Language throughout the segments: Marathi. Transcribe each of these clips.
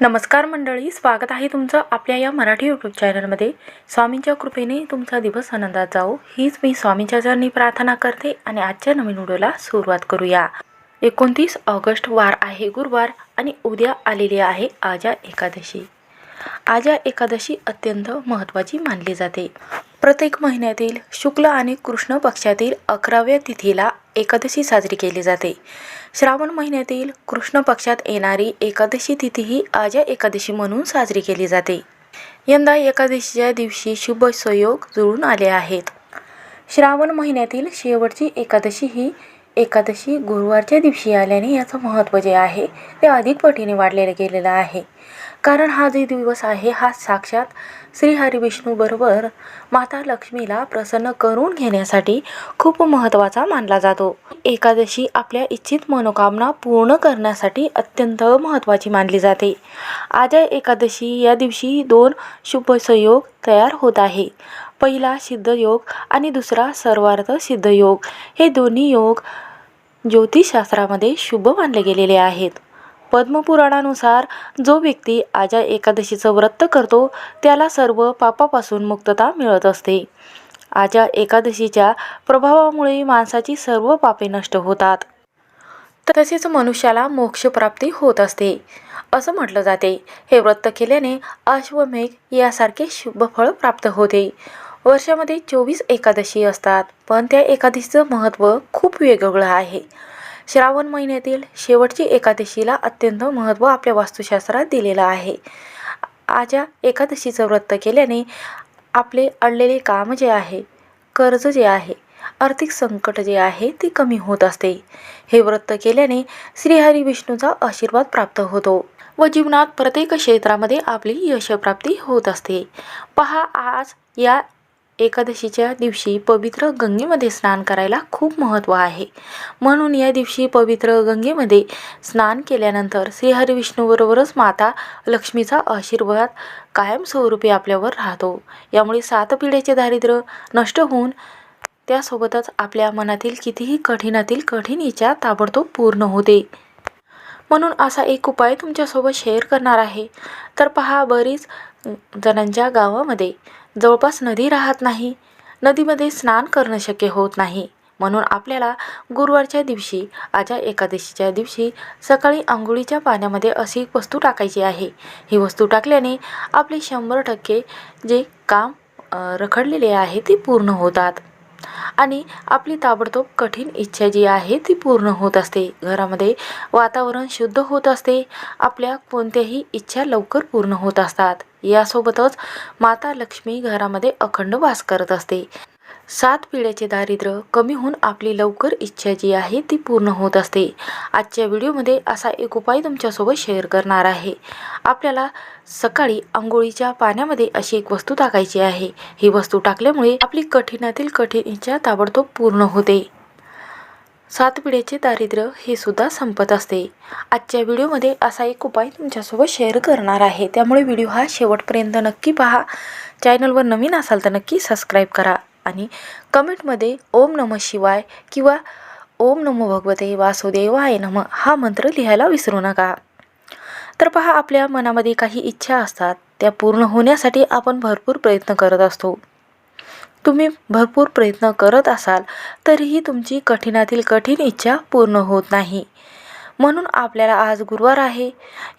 नमस्कार मंडळी स्वागत आहे तुमचं आपल्या या मराठी यूट्यूब चॅनलमध्ये स्वामींच्या कृपेने तुमचा दिवस आनंदात जाओ हीच मी स्वामींच्या चरणी प्रार्थना करते आणि आजच्या नवीन व्हिडिओला सुरुवात करूया. एकोणतीस ऑगस्ट वार आहे गुरुवार आणि उद्या आलेली आहे आजा एकादशी. आजा एकादशी अत्यंत महत्त्वाची मानली जाते. प्रत्येक महिन्यातील शुक्ल आणि कृष्ण पक्षातील अकराव्या तिथीला एकादशी साजरी केली जाते. श्रावण महिन्यातील कृष्ण पक्षात येणारी एकादशी तिथी ही आजा एकादशी म्हणून साजरी केली जाते. यंदा एकादशीच्या दिवशी शुभ संयोग जुळून आले आहेत. श्रावण महिन्यातील शेवटची एकादशी ही एकादशी गुरुवारच्या दिवशी आल्याने याचं महत्त्व जे आहे ते अधिक पटीने वाढलेलं गेलेलं आहे. कारण हा जे दिवस आहे हा साक्षात श्री हरिविष्णूबरोबर माता लक्ष्मीला प्रसन्न करून घेण्यासाठी खूप महत्त्वाचा मानला जातो. एकादशी आपल्या इच्छित मनोकामना पूर्ण करण्यासाठी अत्यंत महत्त्वाची मानली जाते. आज एकादशी या दिवशी दोन शुभसंयोग तयार होत आहे. पहिला सिद्धयोग आणि दुसरा सर्वार्थ सिद्धयोग हे दोन्ही योग ज्योतिषशास्त्रामध्ये शुभ मानले गेलेले आहेत. पद्मपुराणानुसार जो व्यक्ती आजा एकादशीचं व्रत करतो त्याला सर्व पापापासून मुक्तता मिळत असते. आजा एकादशीच्या प्रभावामुळे माणसाची सर्व पापे नष्ट होतात. तसेच मनुष्याला मोक्षप्राप्ती होत असते. असं म्हटलं जाते. हे व्रत केल्याने अश्वमेघ यासारखे शुभफळ प्राप्त होते. वर्षामध्ये चोवीस एकादशी असतात पण त्या एकादशीचं महत्त्व खूप वेगवेगळं आहे. श्रावण महिन्यातील शेवटची एकादशीला अत्यंत महत्त्व आपल्या वास्तुशास्त्रात दिलेलं आहे. आजा एकादशीचं व्रत केल्याने आपले अडलेले काम जे आहे कर्ज जे आहे आर्थिक संकट जे आहे ते कमी होत असते. हे व्रत केल्याने श्रीहरी विष्णूचा आशीर्वाद प्राप्त होतो व जीवनात प्रत्येक क्षेत्रामध्ये आपली यशप्राप्ती होत असते. पहा आज या एकादशीच्या दिवशी पवित्र गंगेमध्ये स्नान करायला खूप महत्त्व आहे. म्हणून या दिवशी पवित्र गंगेमध्ये स्नान केल्यानंतर श्रीहरिविष्णूबरोबरच माता लक्ष्मीचा आशीर्वाद कायमस्वरूपी आपल्यावर राहतो. यामुळे सात पिढ्याचे दारिद्र्य नष्ट होऊन त्यासोबतच आपल्या मनातील कितीही कठीणातील कठीण इच्छा ताबडतोब पूर्ण होते. म्हणून असा एक उपाय तुमच्यासोबत शेअर करणार आहे. तर पहा बरीच जणांच्या गावामध्ये जवळपास नदी राहत नाही. नदीमध्ये स्नान करणं शक्य होत नाही. म्हणून आपल्याला गुरुवारच्या दिवशी आजा एकादशीच्या दिवशी सकाळी आंघोळीच्या पाण्यामध्ये अशी एक वस्तू टाकायची आहे. ही वस्तू टाकल्याने आपले शंभर टक्के जे काम रखडलेले आहे ते पूर्ण होतात. आणि आपली ताबडतोब कठीण इच्छा जी आहे ती पूर्ण होत असते. घरामध्ये वातावरण शुद्ध होत असते. आपल्या कोणत्याही इच्छा लवकर पूर्ण होत असतात. यासोबतच माता लक्ष्मी घरामध्ये अखंड वास करत असते. सात पिढ्याचे दारिद्र्य कमी होऊन आपली लवकर इच्छा जी आहे ती पूर्ण होत असते. आजच्या व्हिडिओमध्ये असा एक उपाय तुमच्यासोबत शेअर करणार आहे. आपल्याला सकाळी आंघोळीच्या पाण्यामध्ये अशी एक वस्तू टाकायची आहे. ही वस्तू टाकल्यामुळे आपली कठीणातील कठीण इच्छा ताबडतोब पूर्ण होते. सात पिढ्याचे दारिद्र्य हे सुद्धा संपत असते. आजच्या व्हिडिओमध्ये असा एक उपाय तुमच्यासोबत शेअर करणार आहे. त्यामुळे व्हिडिओ हा शेवटपर्यंत नक्की पहा. चॅनलवर नवीन असाल तर नक्की सबस्क्राईब करा. आणि कमेंटमध्ये ओम नम शिवाय किंवा ओम नमो भगवते वासुदेवाय नम हा मंत्र लिहायला विसरू नका. तर पहा आपल्या मनामध्ये काही इच्छा असतात त्या पूर्ण होण्यासाठी आपण भरपूर प्रयत्न करत असतो. तुम्ही भरपूर प्रयत्न करत असाल तरीही तुमची कठीणातील कठीण इच्छा पूर्ण होत नाही. म्हणून आपल्याला आज गुरुवार आहे.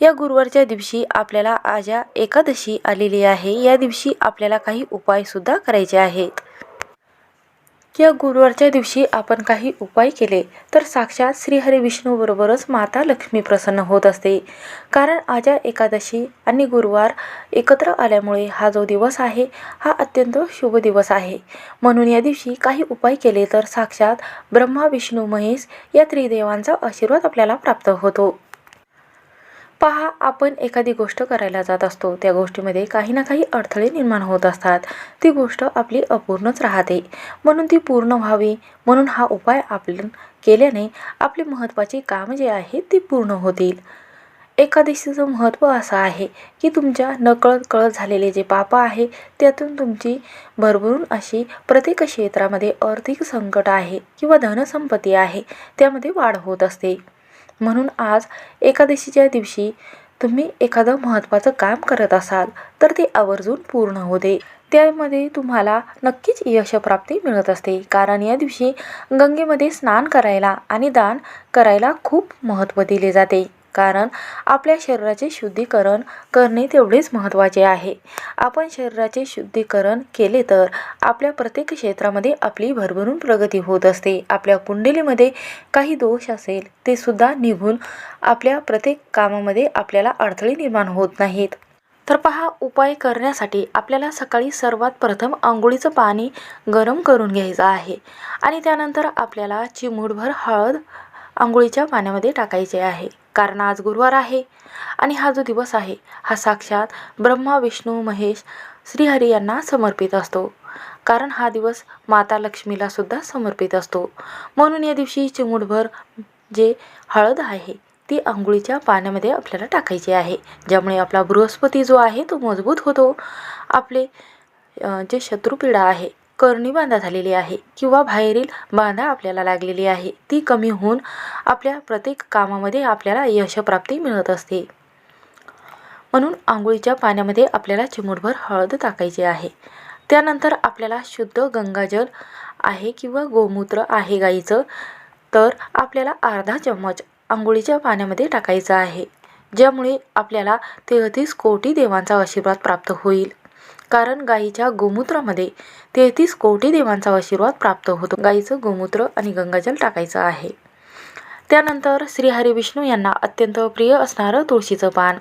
या गुरुवारच्या दिवशी आपल्याला आजा एकादशी आलेली आहे. या दिवशी आपल्याला काही उपायसुद्धा करायचे आहेत. या गुरुवारच्या दिवशी आपण काही उपाय केले तर साक्षात श्रीहरी विष्णूबरोबरच माता लक्ष्मी प्रसन्न होत असते. कारण आजा एकादशी आणि गुरुवार एकत्र आल्यामुळे हा जो दिवस आहे हा अत्यंत शुभ दिवस आहे. म्हणून या दिवशी काही उपाय केले तर साक्षात ब्रह्मा विष्णू महेश या त्रिदेवांचा आशीर्वाद आपल्याला प्राप्त होतो. पहा आपण एखादी गोष्ट करायला जात असतो. त्या गोष्टीमध्ये काही ना काही अडथळे निर्माण होत असतात. ती गोष्ट आपली अपूर्णच राहते. म्हणून ती पूर्ण व्हावी. म्हणून हा उपाय आपण केल्याने आपले महत्त्वाचे काम जे आहे ते पूर्ण होतील. एकादशीचं महत्त्व असं आहे की तुमच्या नकळत कळत झालेले जे पाप आहे त्यातून तुमची भरभरून अशी प्रत्येक क्षेत्रामध्ये आर्थिक संकट आहे किंवा धनसंपत्ती आहे त्यामध्ये वाढ होत असते. म्हणून आज एकादशीच्या दिवशी तुम्ही एखादं महत्त्वाचं काम करत असाल तर ते आवर्जून पूर्ण होते त्यामध्ये तुम्हाला नक्कीच यशप्राप्ती मिळत असते. कारण या दिवशी गंगेमध्ये स्नान करायला आणि दान करायला खूप महत्त्व दिले जाते. कारण आपल्या शरीराचे शुद्धीकरण करणे तेवढेच महत्त्वाचे आहे. आपण शरीराचे शुद्धीकरण केले तर आपल्या प्रत्येक क्षेत्रामध्ये आपली भरभरून प्रगती होत असते. आपल्या कुंडलीमध्ये काही दोष असेल ते सुद्धा निघून आपल्या प्रत्येक कामामध्ये आपल्याला अडथळे निर्माण होत नाहीत. तर पहा उपाय करण्यासाठी आपल्याला सकाळी सर्वात प्रथम आंघोळीचं पाणी गरम करून घ्यायचं आहे आणि त्यानंतर आपल्याला चिमूटभर हळद आंघोळीच्या पाण्यामध्ये टाकायचे आहे. कारण आज गुरुवार आहे आणि हा जो दिवस आहे हा साक्षात ब्रह्मा विष्णू महेश श्रीहरी यांना समर्पित असतो. कारण हा दिवस माता लक्ष्मीला सुद्धा समर्पित असतो. म्हणून या दिवशी चिमूटभर जे हळद आहे ती आंघोळीच्या पाण्यामध्ये आपल्याला टाकायची आहे. ज्यामुळे आपला बृहस्पती जो आहे तो मजबूत होतो. आपले जे शत्रुपीडा आहे करणी बांधा झालेली आहे किंवा बाहेरील बाधा आपल्याला लागलेली आहे. ती कमी होऊन आपल्या प्रत्येक कामामध्ये आपल्याला यशप्राप्ती मिळत असते. म्हणून आंघोळीच्या पाण्यामध्ये आपल्याला चिमूटभर हळद टाकायची आहे. त्यानंतर आपल्याला शुद्ध गंगाजल आहे किंवा गोमूत्र आहे गाईचं तर आपल्याला अर्धा चम्मच आंघोळीच्या पाण्यामध्ये टाकायचं आहे ज्यामुळे आपल्याला तेहतीस कोटी देवांचा आशीर्वाद प्राप्त होईल. कारण गाईच्या गोमूत्रामध्ये तेहतीस कोटी देवांचा आशीर्वाद प्राप्त होतो. गाईचं गोमूत्र आणि गंगाजल टाकायचं आहे. त्यानंतर श्रीहरी विष्णू यांना अत्यंत प्रिय असणारं तुळशीचं पान.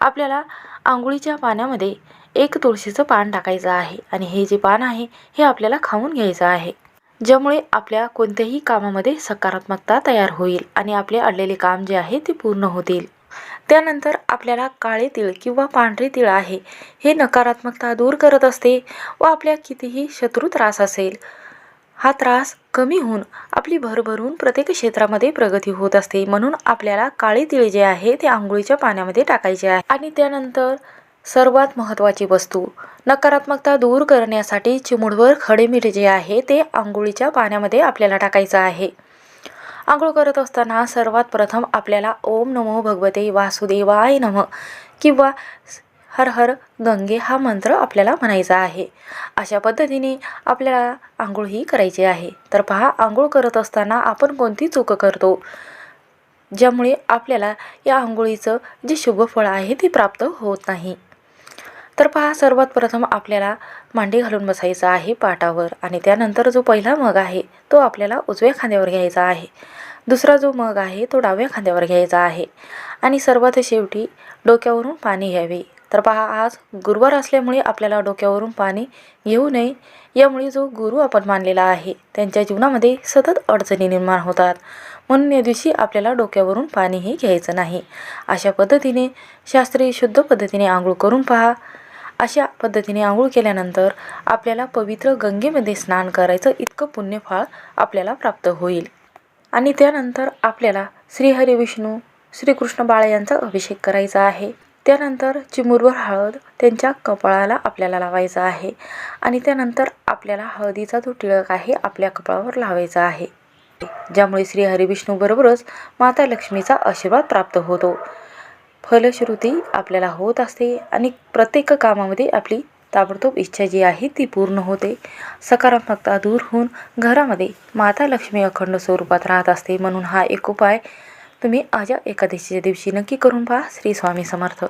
आपल्याला आंघोळीच्या पाण्यामध्ये एक तुळशीचं पान टाकायचं आहे आणि हे जे पान आहे हे आपल्याला खाऊन घ्यायचं आहे. ज्यामुळे आपल्या कोणत्याही कामामध्ये सकारात्मकता तयार होईल आणि आपले अडलेले काम जे आहे ते पूर्ण होतील. त्यानंतर आपल्याला काळे तीळ किंवा पांढरे तीळ आहे. हे नकारात्मकता दूर करत असते व आपल्या कितीही शत्रू त्रास असेल. हा त्रास कमी होऊन आपली भरभरून प्रत्येक क्षेत्रामध्ये प्रगती होत असते. म्हणून आपल्याला काळे तिळ जे आहे ते आंघोळीच्या पाण्यामध्ये टाकायचे आहे. आणि त्यानंतर सर्वात महत्त्वाची वस्तू नकारात्मकता दूर करण्यासाठी चिमुडवर खडे मीठ जे आहे ते आंघोळीच्या पाण्यामध्ये आपल्याला टाकायचं आहे. आंघोळ करत असताना सर्वात प्रथम आपल्याला ओम नमो भगवते वासुदेवाय नम किंवा हर हर गंगे हा मंत्र आपल्याला म्हणायचा आहे. अशा पद्धतीने आपल्याला आंघोळ ही करायची आहे. तर पहा आंघोळ करत असताना आपण कोणती चूक करतो? ज्यामुळे आपल्याला या आंघोळीचं जे शुभफळ आहे ते प्राप्त होत नाही. तर पहा सर्वात प्रथम आपल्याला मांडी घालून बसायचं आहे पाटावर आणि त्यानंतर जो पहिला मग आहे तो आपल्याला उजव्या खांद्यावर घ्यायचा आहे. दुसरा जो मग आहे तो डाव्या खांद्यावर घ्यायचा आहे. आणि सर्वात शेवटी डोक्यावरून पाणी घ्यावे. तर पहा आज गुरुवार असल्यामुळे आपल्याला डोक्यावरून पाणी घेऊ नये. यामुळे जो गुरु आपण मानलेला आहे त्यांच्या जीवनामध्ये सतत अडचणी निर्माण होतात. म्हणून या दिवशी आपल्याला डोक्यावरून पाणीही घ्यायचं नाही. अशा पद्धतीने शास्त्रीय शुद्ध पद्धतीने आंघोळ करून पहा. अशा पद्धतीने आंघोळ केल्यानंतर आपल्याला पवित्र गंगेमध्ये स्नान करायचं इतकं पुण्यफळ आपल्याला प्राप्त होईल. आणि त्यानंतर आपल्याला श्रीहरी विष्णू श्रीकृष्ण बाळ यांचा अभिषेक करायचा आहे. त्यानंतर चिमुरवर हळद त्यांच्या कपाळाला आपल्याला लावायचा आहे. आणि त्यानंतर आपल्याला हळदीचा जो टिळक आहे आपल्या कपाळावर लावायचा आहे. ज्यामुळे श्री हरिविष्णूबरोबरच माता लक्ष्मीचा आशीर्वाद प्राप्त होतो. फलश्रुती आपल्याला होत असते आणि प्रत्येक कामामध्ये आपली ताबडतोब इच्छा जी आहे ती पूर्ण होते. सकारात्मकता दूर होऊन घरामध्ये माता लक्ष्मी अखंड स्वरूपात राहत असते म्हणून हा एक उपाय तुम्ही आजच्या एकादशीच्या दिवशी नक्की करून पहा. श्री स्वामी समर्थ.